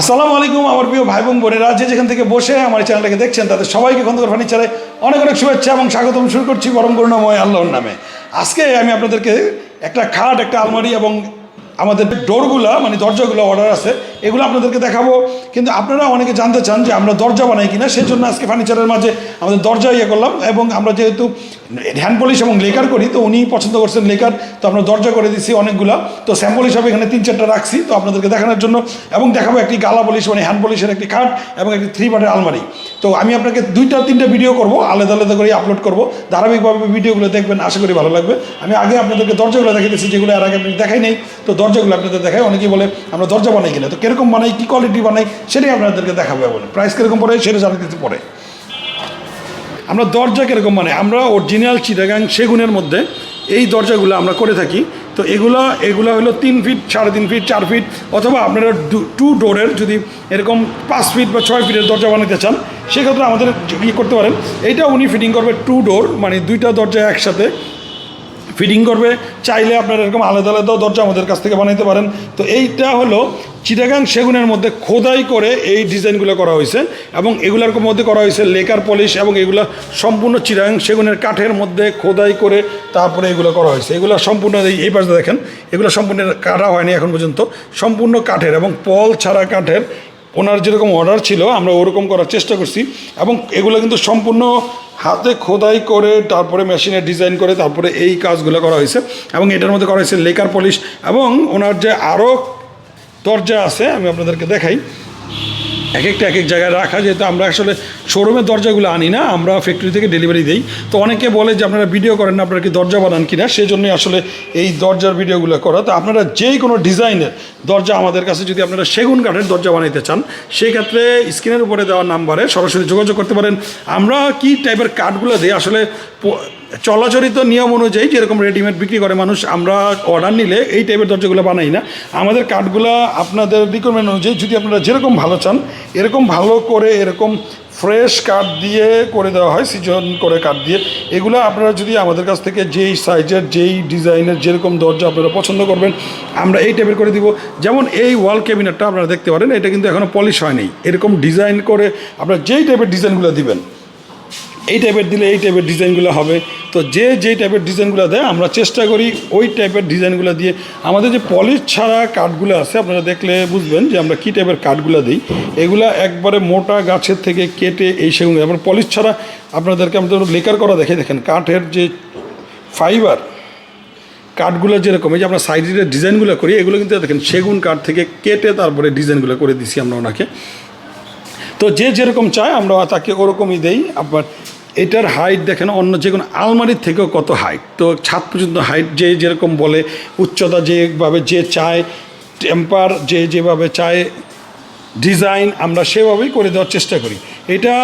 আসসালামু আলাইকুম, আমার প্রিয় ভাই বোন বোনেরা। যে যেখান থেকে বসে আমার চ্যানেলটাকে দেখছেন, তাদের সবাইকে খন্দকার ফার্নিচারে অনেক অনেক শুভেচ্ছা এবং স্বাগতম শুরু করছি পরম করুণাময় আল্লাহর নামে। আজকে আমি আপনাদেরকে একটা খাট, একটা আলমারি এবং আমাদের ডোরগুলা মানে দরজাগুলো অর্ডার আছে, এগুলো আপনাদেরকে দেখাবো। কিন্তু আপনারা অনেকে জানতে চান যে আমরা দরজা বানাই কিনা, সেই জন্য আজকে ফার্নিচারের মাঝে আমাদের দরজা ইয়ে করলাম এবং আমরা যেহেতু হ্যান্ড পলিশ এবং লেকার করি, তো উনি পছন্দ করছেন লেকার, তো আমরা দরজা করে দিচ্ছি অনেকগুলা, তো স্যাম্পল হিসাবে এখানে তিন চারটা রাখছি, তো আপনাদেরকে দেখানোর জন্য, এবং দেখাবো একটি গালা পলিশ মানে হ্যান্ড পলিশের একটি খাট, এবং একটি থ্রি পার্টের আলমারি। তো আমি আপনাকে দুইটা, তিনটা ভিডিও করব, আলাদা আলাদা করে আপলোড করব, ধারাবাহিকভাবে ভিডিওগুলো দেখবেন, আশা করি ভালো লাগবে। আমি আগে আপনাদেরকে দরজাগুলো দেখিয়ে দিচ্ছি যেগুলো আর আগে আপনি দেখাই নেই, তো দরজাগুলো আপনাদের দেখাই, অনেকেই বলে আমরা দরজা বানাই কিনা, তো কীরকম বানাই, কী কোয়ালিটি বানাই, সেটাই আপনাদেরকে দেখাবো বলে। প্রাইস কীরকম পড়ে, সেটা জানাতে পরে। আমরা দরজা কীরকম মানে? আমরা অরিজিনাল চিটাগাং সেগুনের মধ্যে এই দরজাগুলো আমরা করে থাকি। তো এগুলো এগুলো হলো তিন ফিট সাড়ে তিন ফিট চার ফিট অথবা আপনারা টু ডোরের যদি এরকম পাঁচ ফিট বা ছয় ফিটের দরজা বানাতে চান, সেক্ষেত্রে আমাদের ইয়ে করতে পারেন। এইটা উনি ফিটিং করবে টু ডোর মানে দুইটা দরজা একসাথে। ফিটিং করবে, চাইলে আপনারা এরকম আলাদা আলাদা দরজা আমাদের কাছ থেকে বানাইতে পারেন। তো এইটা হলো চিটাগাং সেগুনের মধ্যে খোদাই করে এই ডিজাইনগুলো করা হয়েছে এবং এগুলোর মধ্যে করা হয়েছে লেকার পলিশ এবং এগুলো সম্পূর্ণ চিটাগাং সেগুনের কাঠের মধ্যে খোদাই করে তারপরে এগুলো করা হয়েছে। এগুলো সম্পূর্ণ এই- এই পাশে দেখেন, এগুলো সম্পূর্ণ কাটা হয়নি এখন পর্যন্ত। সম্পূর্ণ কাঠের এবং পল ছাড়া কাঠের। ওনার যেরকম অর্ডার ছিল, আমরা ওরকম করার চেষ্টা করছি এবং এগুলো কিন্তু সম্পূর্ণ হাতে খোদাই করে তারপরে মেশিনে ডিজাইন করে তারপরে এই কাজগুলো করা হয়েছে এবং এটার মধ্যে করা হয়েছে লেকার পলিশ এবং ওনার যে আরও দরজা আছে, আমি আপনাদেরকে দেখাই। এক একটা এক এক জায়গায় রাখা যেহেতু আমরা আসলে শোরুমের দরজাগুলো আনি না, আমরা ফ্যাক্টরি থেকে ডেলিভারি দিই। তো অনেকে বলে যে আপনারা ভিডিও করেন না, আপনারা কি দরজা বানান কিনা সেই জন্যই আসলে এই দরজার ভিডিওগুলো করা। তো আপনারা যেই কোনো ডিজাইনের দরজা আমাদের কাছে যদি আপনারা সেগুন কাঠের দরজা বানাইতে চান সেক্ষেত্রে স্ক্রিনের উপরে দেওয়া নাম্বারে সরাসরি যোগাযোগ করতে পারেন। আমরা কি টাইপের কাঠগুলো দিই? আসলে চলাচরিত নিয়ম অনুযায়ী যেরকম রেডিমেড বিক্রি করে মানুষ, আমরা অর্ডার নিলে এই টাইপের দরজাগুলো বানাই না। আমাদের কাঠগুলো আপনাদের রিকোয়ারমেন্ট অনুযায়ী যদি আপনারা যেরকম ভালো চান, এরকম ভালো করে, এরকম ফ্রেশ কাঠ দিয়ে করে দেওয়া হয় সিজন করে কাঠ দিয়ে, এগুলো আপনারা যদি আমাদের কাছ থেকে যেই সাইজের যেই ডিজাইনের যেরকম দরজা আপনারা পছন্দ করবেন, আমরা এই টাইপের করে দিব। যেমন এই ওয়াল ক্যাবিনেটটা আপনারা দেখতে পারেন, এটা কিন্তু এখনও পলিশ হয়নি এরকম ডিজাইন করে আপনারা যেই টাইপের ডিজাইনগুলো দিবেন এই টাইপের দিলে এই টাইপের ডিজাইনগুলো হবে। তো যে যেই টাইপের ডিজাইনগুলো দেয়, আমরা চেষ্টা করি ওই টাইপের ডিজাইনগুলো দিয়ে। আমাদের যে পলিশ ছাড়া কাঠগুলো আছে, আপনারা দেখলে বুঝবেন যে আমরা কী টাইপের কাঠগুলো দিই। এগুলা একবারে মোটা গাছের থেকে কেটে এই সেগুন আমরা পলিশ ছাড়া আপনাদেরকে আমাদের লেকার করা দেখে দেখেন কাঠের যে ফাইবার কাঠগুলো যেরকম, এই যে আমরা সাইডের ডিজাইনগুলো করি, এগুলো কিন্তু দেখেন সেগুন কাঠ থেকে কেটে তারপরে ডিজাইনগুলো করে দিছি আমরা ওনাকে। তো যে যেরকম চায়, আমরা তাকে ওরকমই দেই। আবার এটার হাইট দেখেন, অন্য যে কোনো আলমারির থেকেও কত হাইট তো ছাদ পর্যন্ত হাইট যে যেরকম বলে, উচ্চতা যেভাবে যে চায় টেম্পার যে যেভাবে চায় ডিজাইন আমরা সেভাবেই করে দেওয়ার চেষ্টা করি। এটা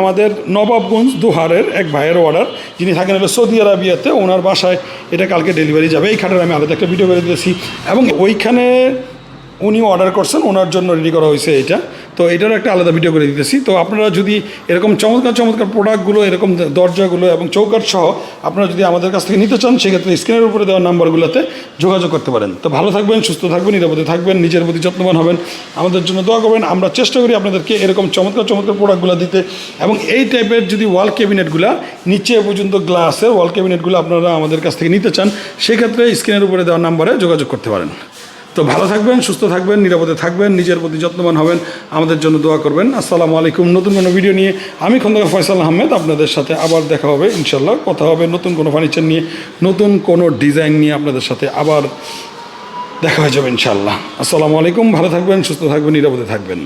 আমাদের নবাবগঞ্জ দুহারের এক ভাইয়ের অর্ডার যিনি থাকেন হলো সৌদি আরবিয়াতে, ওনার বাসায় এটা কালকে ডেলিভারি যাবে। এই খাটের আমি আলাদা একটা ভিডিও করে দিয়েছি। এবং ওইখানে উনি অর্ডার করছেন, ওনার জন্য রেডি করা হয়েছে এটা। তো এটারও একটা আলাদা ভিডিও করে দিতেছি। তো আপনারা যদি এরকম চমৎকার চমৎকার প্রোডাক্টগুলো এরকম দরজাগুলো এবং চৌকাঠ সহ আপনারা যদি আমাদের কাছ থেকে নিতে চান, সেক্ষেত্রে স্ক্রিনের উপরে দেওয়া নাম্বারগুলোতে যোগাযোগ করতে পারেন। তো ভালো থাকবেন, সুস্থ থাকবেন, নিরাপদে থাকবেন, নিজের প্রতি যত্নবান হবেন। আমাদের জন্য দোয়া করবেন। আমরা চেষ্টা করি আপনাদেরকে এরকম চমৎকার চমৎকার প্রোডাক্টগুলো দিতে এবং এই টাইপের যদি ওয়াল ক্যাবিনেটগুলো নিচে পর্যন্ত গ্লাসের ওয়াল ক্যাবিনেটগুলো আপনারা আমাদের কাছ থেকে নিতে চান, সেক্ষেত্রে স্ক্রিনের উপরে দেওয়া নাম্বারে যোগাযোগ করতে পারেন। তো ভালো থাকবেন, সুস্থ থাকবেন, নিরাপদে থাকবেন, নিজের প্রতি যত্নবান হবেন। আমাদের জন্য দোয়া করবেন। আসসালামু আলাইকুম। নতুন কোনো ভিডিও নিয়ে আমি খন্দকার ফয়সাল আহমেদ, আপনাদের সাথে আবার দেখা হবে ইনশাল্লাহ কথা হবে নতুন কোনো ফার্নিচার নিয়ে, নতুন কোনো ডিজাইন নিয়ে আপনাদের সাথে আবার দেখা হয়ে যাবে ইনশাল্লাহ আসসালামু আলাইকুম। ভালো থাকবেন, সুস্থ থাকবেন, নিরাপদে থাকবেন।